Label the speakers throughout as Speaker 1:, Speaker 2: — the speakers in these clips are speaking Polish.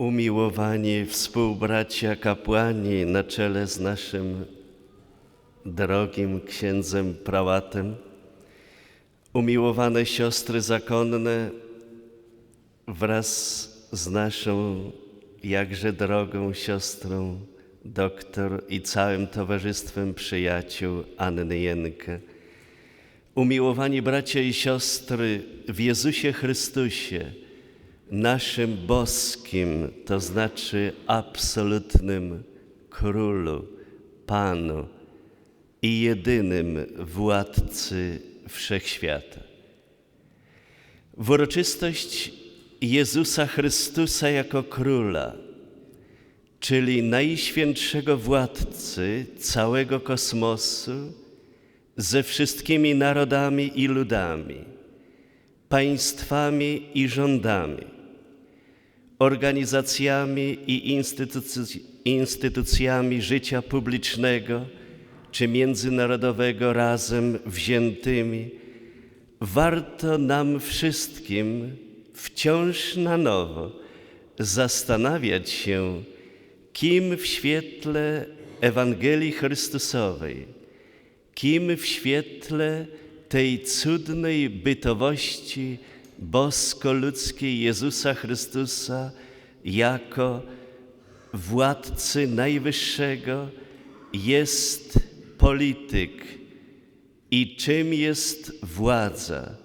Speaker 1: umiłowani współbracia kapłani na czele z naszym drogim księdzem prałatem, umiłowane siostry zakonne wraz z naszą jakże drogą siostrą doktor i całym towarzystwem przyjaciół Anny Jenkę. Umiłowani bracia i siostry w Jezusie Chrystusie, naszym boskim, to znaczy absolutnym królu, Panu i jedynym władcy wszechświata. W uroczystość Jezusa Chrystusa jako króla, czyli najświętszego władcy całego kosmosu, ze wszystkimi narodami i ludami, państwami i rządami, organizacjami i instytuc- instytucjami życia publicznego czy międzynarodowego razem wziętymi, warto nam wszystkim wciąż na nowo zastanawiać się, kim w świetle Ewangelii Chrystusowej, kim w świetle tej cudnej bytowości bosko-ludzkiej Jezusa Chrystusa jako władcy najwyższego jest polityk. I czym jest władza,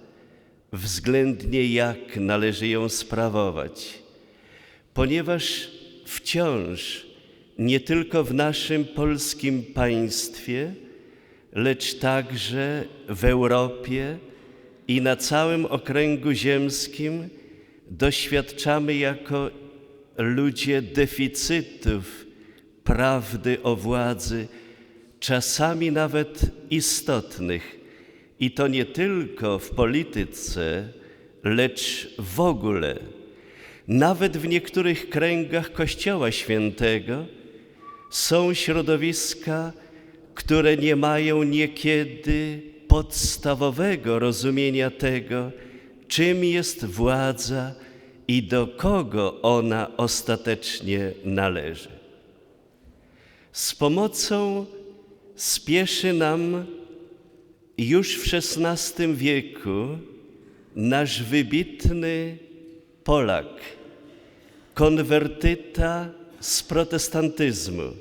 Speaker 1: względnie jak należy ją sprawować, ponieważ wciąż nie tylko w naszym polskim państwie, lecz także w Europie i na całym okręgu ziemskim doświadczamy jako ludzie deficytów prawdy o władzy, czasami nawet istotnych. I to nie tylko w polityce, lecz w ogóle. Nawet w niektórych kręgach Kościoła Świętego są środowiska, które nie mają niekiedy podstawowego rozumienia tego, czym jest władza i do kogo ona ostatecznie należy. Z pomocą spieszy nam już w XVI wieku nasz wybitny Polak, konwertyta z protestantyzmu,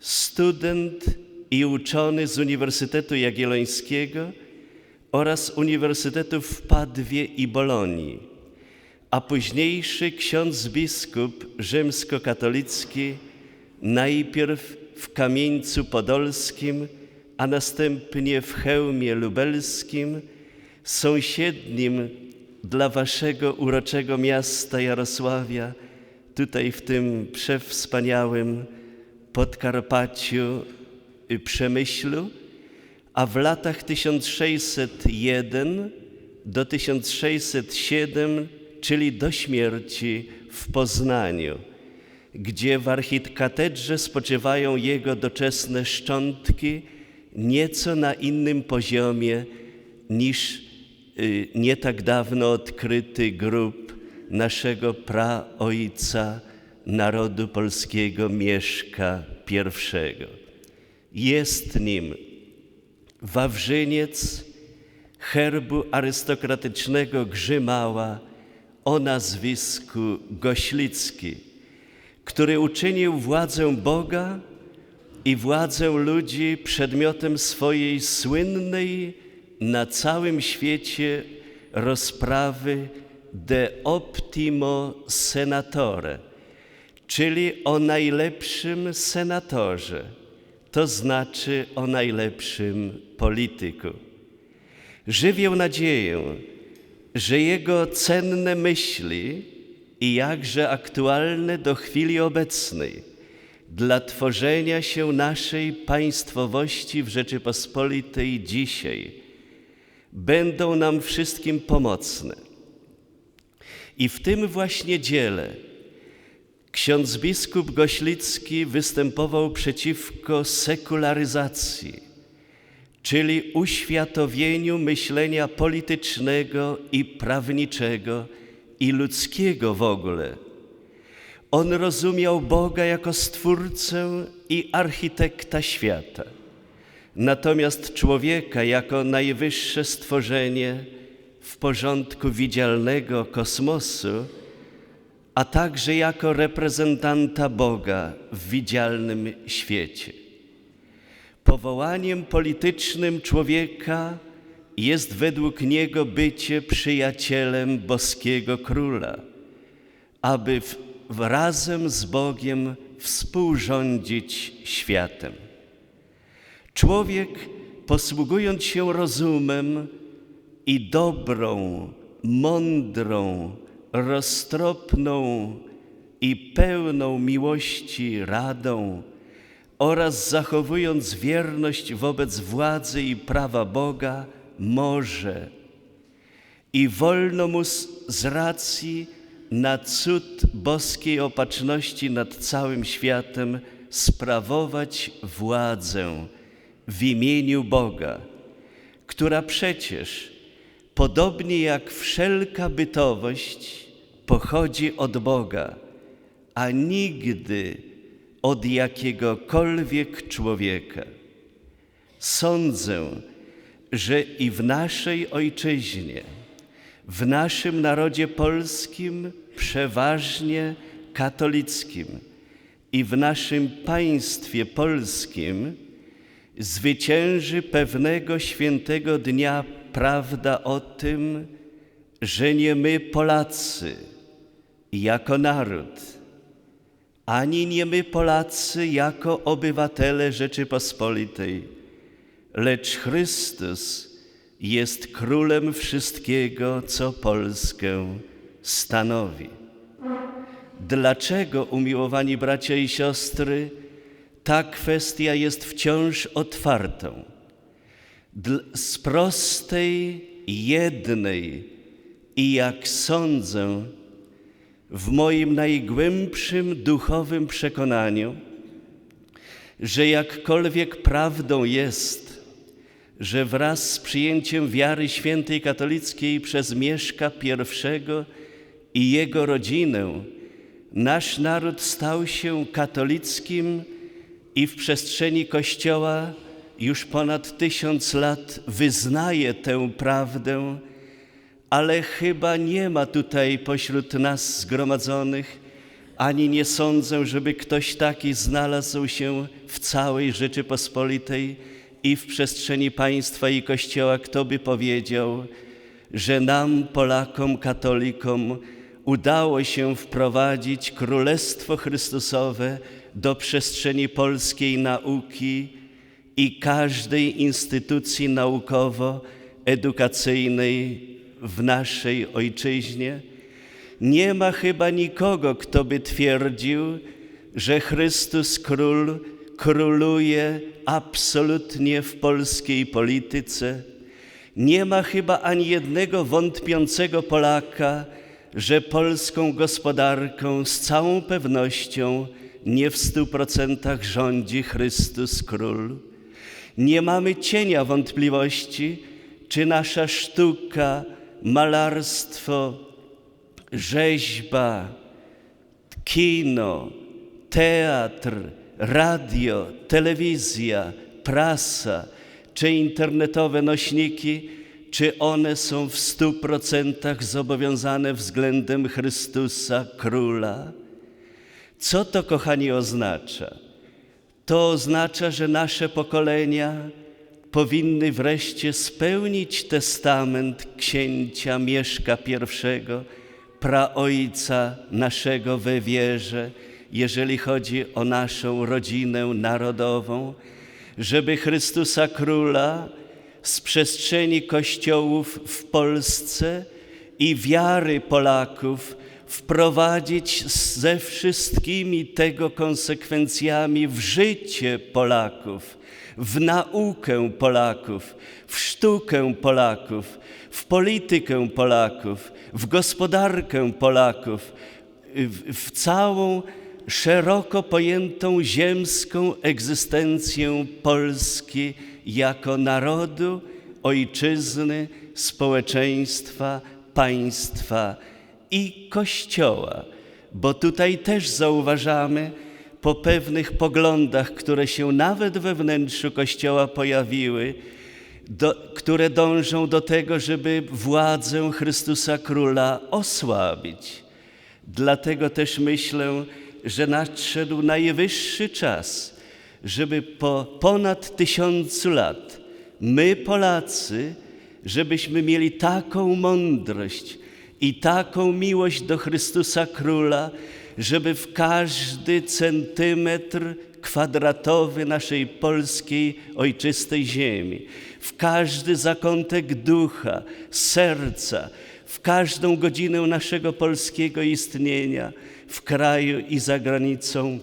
Speaker 1: student i uczony z Uniwersytetu Jagiellońskiego oraz Uniwersytetów w Padwie i Bolonii, a późniejszy ksiądz biskup rzymskokatolicki najpierw w Kamieńcu Podolskim, a następnie w Chełmie Lubelskim, sąsiednim dla waszego uroczego miasta Jarosławia, tutaj w tym przewspaniałym Podkarpaciu Przemyślu, a w latach 1601 do 1607, czyli do śmierci w Poznaniu, gdzie w archikatedrze spoczywają jego doczesne szczątki, nieco na innym poziomie niż y, nie tak dawno odkryty grób naszego praojca narodu polskiego Mieszka I. Jest nim Wawrzyniec herbu arystokratycznego Grzymała o nazwisku Goślicki, który uczynił władzę Boga i władzę ludzi przedmiotem swojej słynnej na całym świecie rozprawy De Optimo Senatore, czyli o najlepszym senatorze, to znaczy o najlepszym polityku. Żywię nadzieję, że jego cenne myśli i jakże aktualne do chwili obecnej dla tworzenia się naszej państwowości w Rzeczypospolitej dzisiaj będą nam wszystkim pomocne. I w tym właśnie dziele ksiądz biskup Goślicki występował przeciwko sekularyzacji, czyli uświatowieniu myślenia politycznego i prawniczego i ludzkiego w ogóle, On rozumiał Boga jako Stwórcę i architekta świata, natomiast człowieka jako najwyższe stworzenie w porządku widzialnego kosmosu, a także jako reprezentanta Boga w widzialnym świecie. Powołaniem politycznym człowieka jest według niego bycie przyjacielem boskiego króla, aby w, razem z Bogiem współrządzić światem. Człowiek, posługując się rozumem i dobrą, mądrą, roztropną i pełną miłości radą oraz zachowując wierność wobec władzy i prawa Boga, może i wolno mu z racji na cud boskiej opatrzności nad całym światem sprawować władzę w imieniu Boga, która przecież, podobnie jak wszelka bytowość, pochodzi od Boga, a nigdy od jakiegokolwiek człowieka. Sądzę, że i w naszej ojczyźnie, w naszym narodzie polskim, przeważnie katolickim i w naszym państwie polskim zwycięży pewnego świętego dnia prawda o tym, że nie my Polacy jako naród, ani nie my Polacy jako obywatele Rzeczypospolitej, lecz Chrystus jest królem wszystkiego, co Polskę stanowi. Dlaczego, umiłowani bracia i siostry, ta kwestia jest wciąż otwartą? Z prostej, jednej. I jak sądzę, w moim najgłębszym duchowym przekonaniu, że jakkolwiek prawdą jest, że wraz z przyjęciem wiary świętej katolickiej przez Mieszka I i jego rodzinę nasz naród stał się katolickim i w przestrzeni Kościoła już ponad tysiąc lat wyznaje tę prawdę, ale chyba nie ma tutaj pośród nas zgromadzonych, ani nie sądzę, żeby ktoś taki znalazł się w całej Rzeczypospolitej, i w przestrzeni państwa i Kościoła, kto by powiedział, że nam, Polakom, katolikom, udało się wprowadzić Królestwo Chrystusowe do przestrzeni polskiej nauki i każdej instytucji naukowo-edukacyjnej w naszej ojczyźnie? Nie ma chyba nikogo, kto by twierdził, że Chrystus Król króluje absolutnie w polskiej polityce. Nie ma chyba ani jednego wątpiącego Polaka, że polską gospodarką z całą pewnością nie w stu procentach rządzi Chrystus Król. Nie mamy cienia wątpliwości, czy nasza sztuka, malarstwo, rzeźba, kino, teatr, radio, telewizja, prasa czy internetowe nośniki, czy one są w stu procentach zobowiązane względem Chrystusa Króla? Co to, kochani, oznacza? To oznacza, że nasze pokolenia powinny wreszcie spełnić testament księcia Mieszka I, praojca naszego we wierze, jeżeli chodzi o naszą rodzinę narodową, żeby Chrystusa Króla z przestrzeni kościołów w Polsce i wiary Polaków wprowadzić ze wszystkimi tego konsekwencjami w życie Polaków, w naukę Polaków, w sztukę Polaków, w politykę Polaków, w gospodarkę Polaków, w, w całą szeroko pojętą ziemską egzystencję Polski jako narodu, ojczyzny, społeczeństwa, państwa i Kościoła, bo tutaj też zauważamy po pewnych poglądach, które się nawet we wnętrzu Kościoła pojawiły, do, które dążą do tego, żeby władzę Chrystusa Króla osłabić. Dlatego też myślę, że nadszedł najwyższy czas, żeby po ponad tysiącu lat my, Polacy, żebyśmy mieli taką mądrość i taką miłość do Chrystusa Króla, żeby w każdy centymetr kwadratowy naszej polskiej ojczystej ziemi, w każdy zakątek ducha, serca, w każdą godzinę naszego polskiego istnienia, w kraju i za granicą,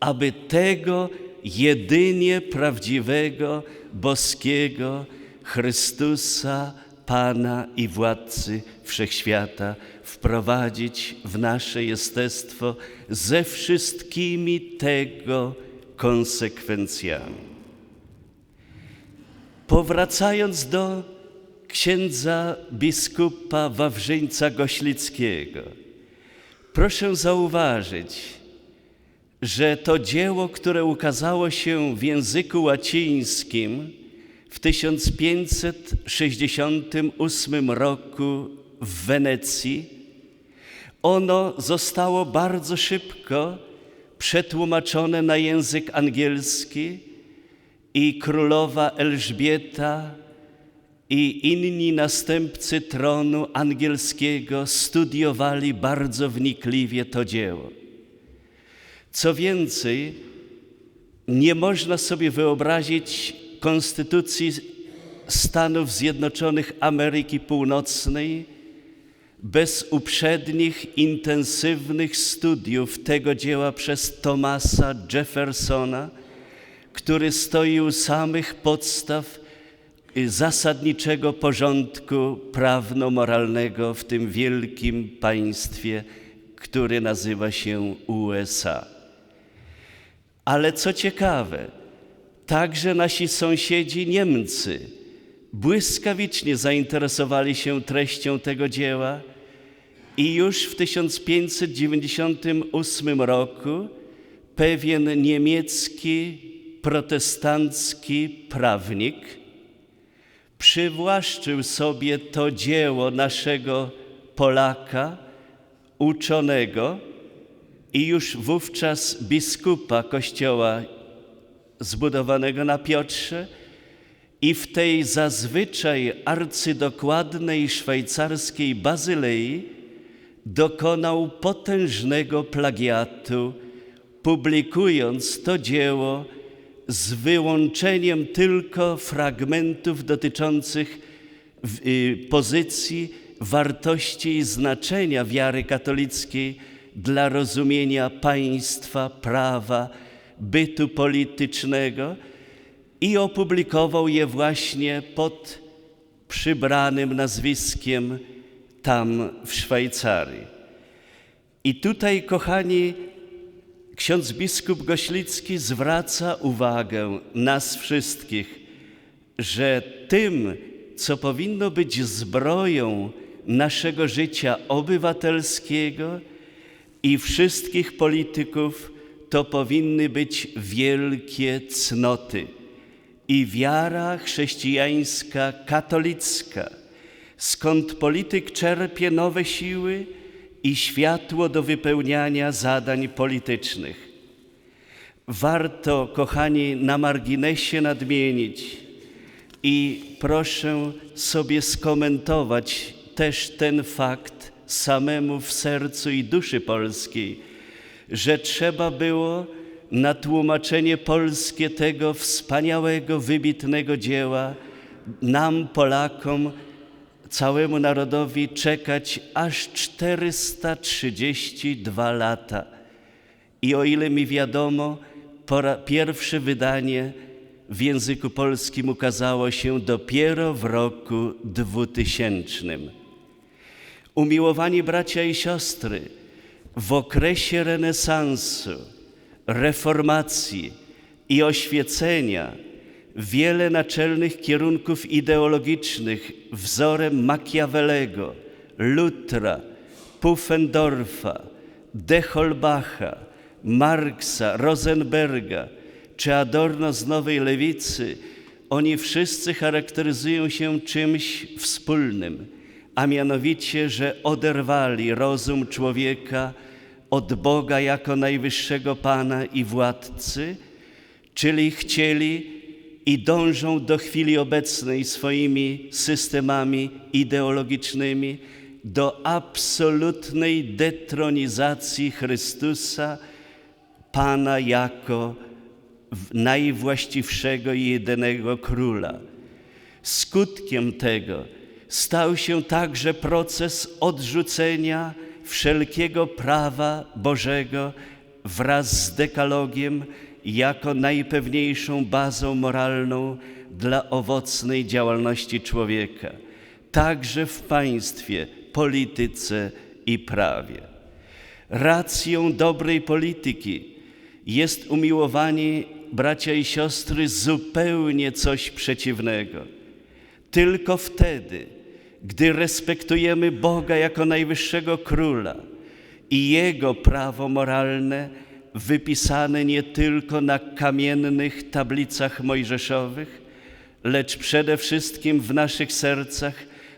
Speaker 1: aby tego jedynie prawdziwego, boskiego Chrystusa, Pana i Władcy Wszechświata wprowadzić w nasze jestestwo ze wszystkimi tego konsekwencjami. Powracając do księdza biskupa Wawrzyńca Goślickiego, proszę zauważyć, że to dzieło, które ukazało się w języku łacińskim w 1568 roku w Wenecji, ono zostało bardzo szybko przetłumaczone na język angielski i królowa Elżbieta i inni następcy tronu angielskiego studiowali bardzo wnikliwie to dzieło. Co więcej, nie można sobie wyobrazić konstytucji Stanów Zjednoczonych Ameryki Północnej bez uprzednich, intensywnych studiów tego dzieła przez Thomasa Jeffersona, który stoi u samych podstaw zasadniczego porządku prawno-moralnego w tym wielkim państwie, które nazywa się USA. Ale co ciekawe, także nasi sąsiedzi Niemcy błyskawicznie zainteresowali się treścią tego dzieła i już w 1598 roku pewien niemiecki protestancki prawnik przywłaszczył sobie to dzieło naszego Polaka, uczonego, i już wówczas biskupa kościoła zbudowanego na Piotrze i w tej zazwyczaj arcydokładnej szwajcarskiej bazylei dokonał potężnego plagiatu, publikując to dzieło z wyłączeniem tylko fragmentów dotyczących y, pozycji, wartości i znaczenia wiary katolickiej dla rozumienia państwa, prawa, bytu politycznego i opublikował je właśnie pod przybranym nazwiskiem tam w Szwajcarii. I tutaj, kochani, ksiądz biskup Goślicki zwraca uwagę nas wszystkich, że tym, co powinno być zbroją naszego życia obywatelskiego, i wszystkich polityków to powinny być wielkie cnoty. I wiara chrześcijańska, katolicka, skąd polityk czerpie nowe siły i światło do wypełniania zadań politycznych. Warto, kochani, na marginesie nadmienić i proszę sobie skomentować też ten fakt, samemu w sercu i duszy polskiej, że trzeba było na tłumaczenie polskie tego wspaniałego, wybitnego dzieła nam, Polakom, całemu narodowi czekać aż 432 lata. I o ile mi wiadomo, pierwsze wydanie w języku polskim ukazało się dopiero w roku 2000. Umiłowani bracia i siostry, w okresie renesansu, reformacji i oświecenia wiele naczelnych kierunków ideologicznych wzorem Machiavellego, Lutra, Pufendorfa, de Holbacha, Marksa, Rosenberga czy Adorno z Nowej Lewicy, oni wszyscy charakteryzują się czymś wspólnym, a mianowicie, że oderwali rozum człowieka od Boga jako najwyższego Pana i Władcy, czyli chcieli i dążą do chwili obecnej swoimi systemami ideologicznymi do absolutnej detronizacji Chrystusa, Pana jako najwłaściwszego i jedynego króla. Skutkiem tego stał się także proces odrzucenia wszelkiego prawa Bożego wraz z dekalogiem jako najpewniejszą bazą moralną dla owocnej działalności człowieka, także w państwie, polityce i prawie. Racją dobrej polityki jest umiłowanie bracia i siostry zupełnie coś przeciwnego. Tylko wtedy, gdy respektujemy Boga jako najwyższego króla i Jego prawo moralne, wypisane nie tylko na kamiennych tablicach mojżeszowych, lecz przede wszystkim w naszych sercach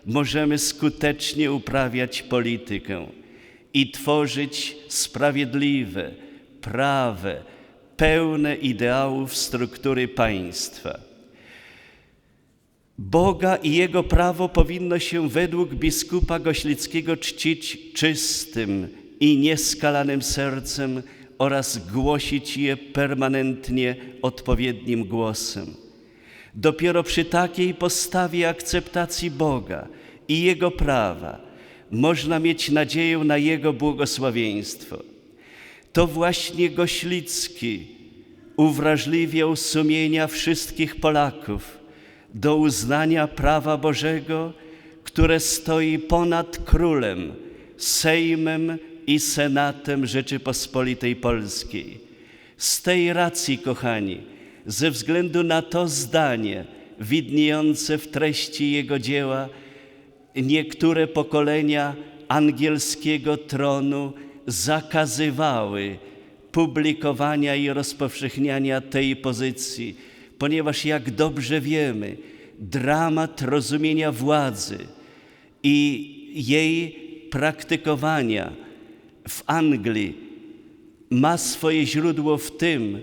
Speaker 1: możemy skutecznie uprawiać politykę i tworzyć sprawiedliwe, prawe, pełne ideałów struktury państwa. Boga i Jego prawo powinno się według biskupa Goślickiego czcić czystym i nieskalanym sercem oraz głosić je permanentnie odpowiednim głosem. Dopiero przy takiej postawie akceptacji Boga i Jego prawa można mieć nadzieję na Jego błogosławieństwo. To właśnie Goślicki uwrażliwiał sumienia wszystkich Polaków do uznania prawa Bożego, które stoi ponad królem, Sejmem i Senatem Rzeczypospolitej Polskiej. Z tej racji, kochani, ze względu na to zdanie widniejące w treści jego dzieła, niektóre pokolenia angielskiego tronu zakazywały publikowania i rozpowszechniania tej pozycji, ponieważ jak dobrze wiemy, dramat rozumienia władzy i jej praktykowania w Anglii ma swoje źródło w tym,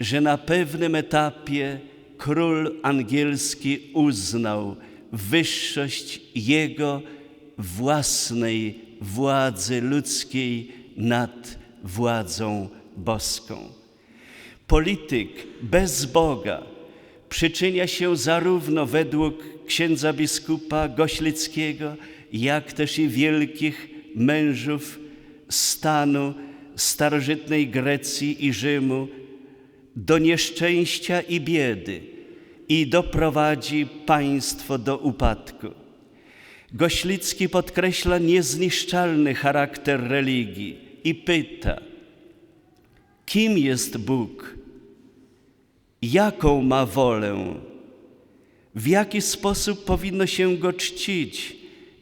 Speaker 1: że na pewnym etapie król angielski uznał wyższość jego własnej władzy ludzkiej nad władzą boską. Polityk bez Boga przyczynia się zarówno według księdza biskupa Goślickiego, jak też i wielkich mężów stanu starożytnej Grecji i Rzymu do nieszczęścia i biedy i doprowadzi państwo do upadku. Goślicki podkreśla niezniszczalny charakter religii i pyta, kim jest Bóg, jaką ma wolę, w jaki sposób powinno się Go czcić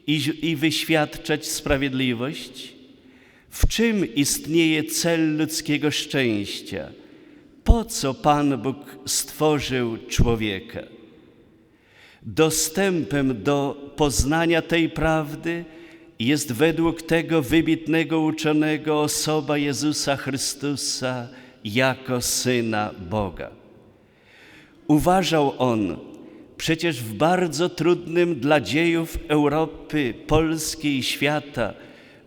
Speaker 1: i, i wyświadczać sprawiedliwość, w czym istnieje cel ludzkiego szczęścia, po co Pan Bóg stworzył człowieka. Dostępem do poznania tej prawdy jest według tego wybitnego uczonego osoba Jezusa Chrystusa jako Syna Boga. Uważał on, przecież w bardzo trudnym dla dziejów Europy, Polski i świata,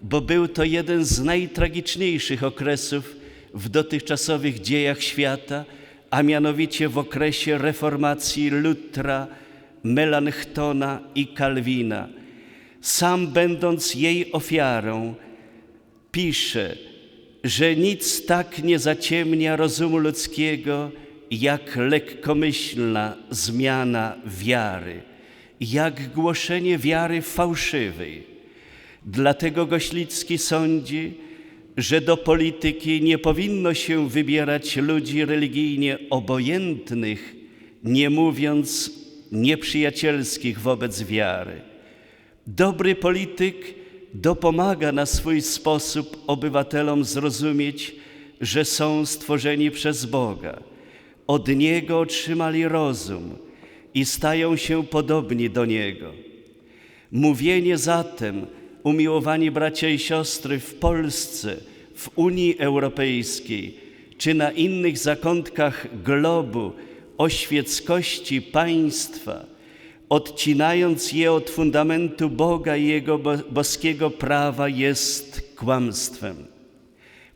Speaker 1: bo był to jeden z najtragiczniejszych okresów w dotychczasowych dziejach świata, a mianowicie w okresie reformacji Lutra, Melanchtona i Kalwina. Sam będąc jej ofiarą, pisze, że nic tak nie zaciemnia rozumu ludzkiego, jak lekkomyślna zmiana wiary, jak głoszenie wiary fałszywej. Dlatego Goślicki sądzi, że do polityki nie powinno się wybierać ludzi religijnie obojętnych, nie mówiąc nieprzyjacielskich wobec wiary. Dobry polityk dopomaga na swój sposób obywatelom zrozumieć, że są stworzeni przez Boga. Od Niego otrzymali rozum i stają się podobni do Niego. Mówienie zatem, umiłowani bracia i siostry, w Polsce, w Unii Europejskiej czy na innych zakątkach globu o świeckości państwa, odcinając je od fundamentu Boga i Jego bo boskiego prawa, jest kłamstwem.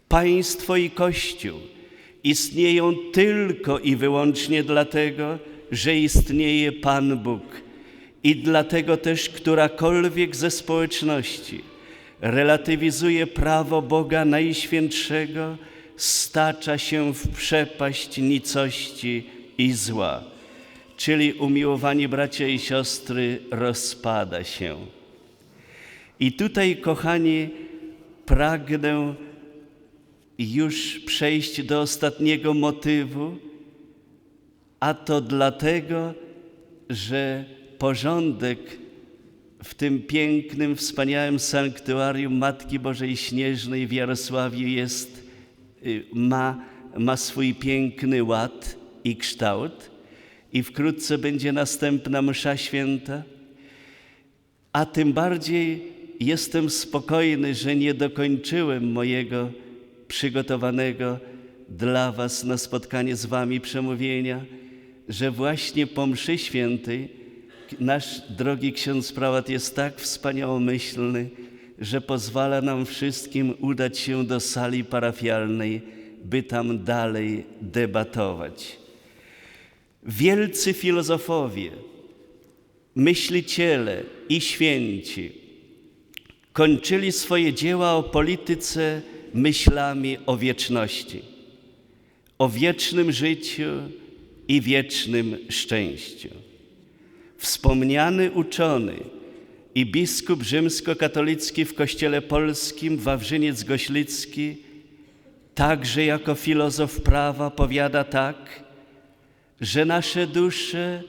Speaker 1: Państwo i Kościół istnieją tylko i wyłącznie dlatego, że istnieje Pan Bóg. I dlatego też którakolwiek ze społeczności relatywizuje prawo Boga Najświętszego, stacza się w przepaść nicości i zła. Czyli umiłowani bracia i siostry, rozpada się. I tutaj, kochani, pragnę już przejść do ostatniego motywu, a to dlatego, że porządek w tym pięknym, wspaniałym sanktuarium Matki Bożej Śnieżnej w Jarosławiu jest, y, ma, ma swój piękny ład i kształt. I wkrótce będzie następna msza święta, a tym bardziej jestem spokojny, że nie dokończyłem mojego przygotowanego dla Was na spotkanie z Wami przemówienia, że właśnie po mszy świętej nasz drogi ksiądz prałat jest tak wspaniałomyślny, że pozwala nam wszystkim udać się do sali parafialnej, by tam dalej debatować. Wielcy filozofowie, myśliciele i święci kończyli swoje dzieła o polityce myślami o wieczności, o wiecznym życiu i wiecznym szczęściu. Wspomniany uczony i biskup rzymskokatolicki w Kościele Polskim Wawrzyniec Goślicki także jako filozof prawa powiada tak, że nasze dusze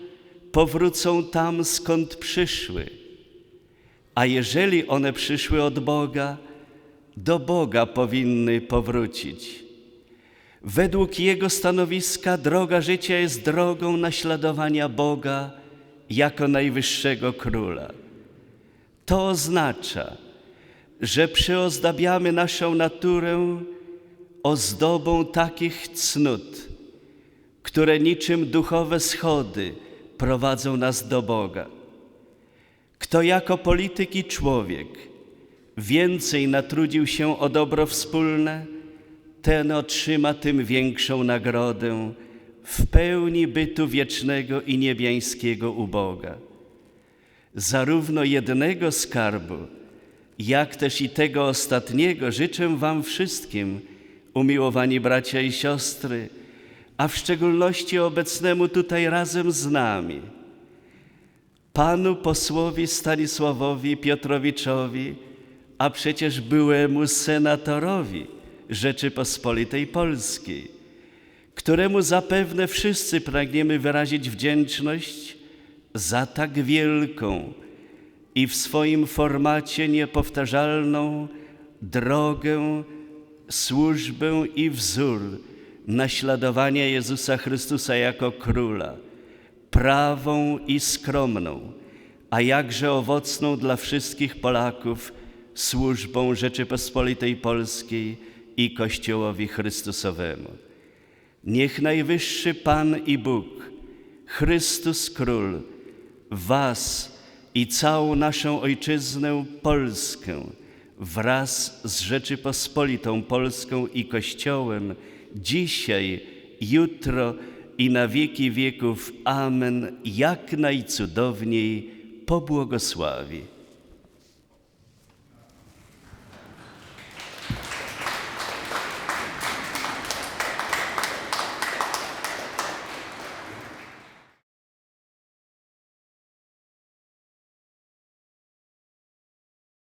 Speaker 1: powrócą tam, skąd przyszły, a jeżeli one przyszły od Boga, do Boga powinny powrócić. Według jego stanowiska droga życia jest drogą naśladowania Boga jako najwyższego króla. To oznacza, że przyozdabiamy naszą naturę ozdobą takich cnót, które niczym duchowe schody prowadzą nas do Boga. Kto jako polityk i człowiek więcej natrudził się o dobro wspólne, ten otrzyma tym większą nagrodę w pełni bytu wiecznego i niebiańskiego u Boga. Zarówno jednego skarbu, jak też i tego ostatniego życzę Wam wszystkim, umiłowani bracia i siostry, a w szczególności obecnemu tutaj razem z nami, Panu posłowi Stanisławowi Piotrowiczowi, a przecież byłemu senatorowi Rzeczypospolitej Polskiej, któremu zapewne wszyscy pragniemy wyrazić wdzięczność za tak wielką i w swoim formacie niepowtarzalną drogę, służbę i wzór naśladowania Jezusa Chrystusa jako króla, prawą i skromną, a jakże owocną dla wszystkich Polaków służbą Rzeczypospolitej Polskiej i Kościołowi Chrystusowemu. Niech Najwyższy Pan i Bóg, Chrystus Król, Was i całą naszą Ojczyznę Polskę wraz z Rzeczypospolitą Polską i Kościołem dzisiaj, jutro i na wieki wieków. Amen. Jak najcudowniej pobłogosławi.